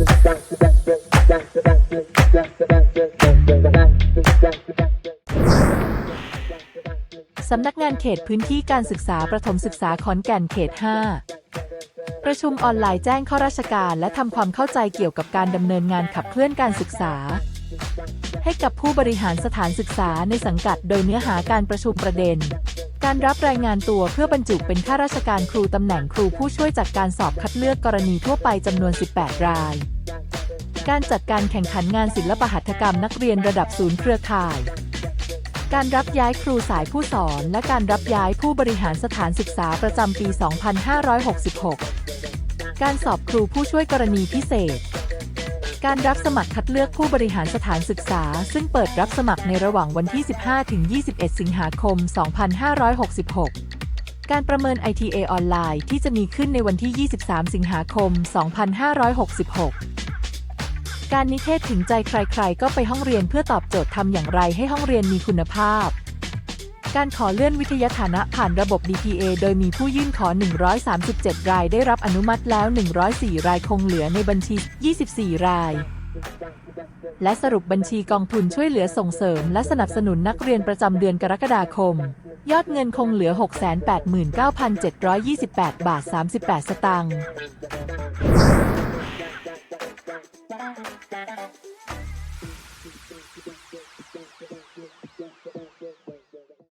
สำนักงานเขตพื้นที่การศึกษาประถมศึกษาขอนแก่นเขต 5 ประชุมออนไลน์แจ้งข้าราชการและทำความเข้าใจเกี่ยวกับการดำเนินงานขับเคลื่อนการศึกษา ให้กับผู้บริหารสถานศึกษาในสังกัดโดยเนื้อหาการประชุมประเด็น การรับรายงานตัวเพื่อบรรจุเป็นข้าราชการครูตำแหน่งครูผู้ช่วยจากการสอบคัดเลือกกรณีทั่วไปจำนวน 18 ราย การจัดการแข่งขันงานศิลปหัตถกรรมนักเรียนระดับศูนย์เครือข่าย การรับย้ายครูสายผู้สอนและการรับย้ายผู้บริหารสถานศึกษาประจำปี 2566 การสอบครูผู้ช่วยกรณีพิเศษ การรับสมัครคัดเลือกผู้บริหารสถานศึกษา ซึ่งเปิดรับสมัครในระหว่างวันที่ 15 ถึง 21 สิงหาคม 2566 การประเมิน ITA ออนไลน์ที่จะมีขึ้นในวันที่ 23 สิงหาคม 2566 การนิเทศถึงใจใครๆ ก็ไปห้องเรียนเพื่อตอบโจทย์ทำอย่างไรให้ห้องเรียนมีคุณภาพ การขอเลื่อนวิทยฐานะผ่านระบบ DPA โดยมีผู้ยื่นขอ 137 ราย ได้รับอนุมัติแล้ว 104 รายคงเหลือในบัญชี 24 ราย และสรุปบัญชีกองทุนช่วยเหลือส่งเสริม และสนับสนุนนักเรียนประจำเดือนกรกฎาคม ยอดเงินคงเหลือ 689,728 บาท 38 สตางค์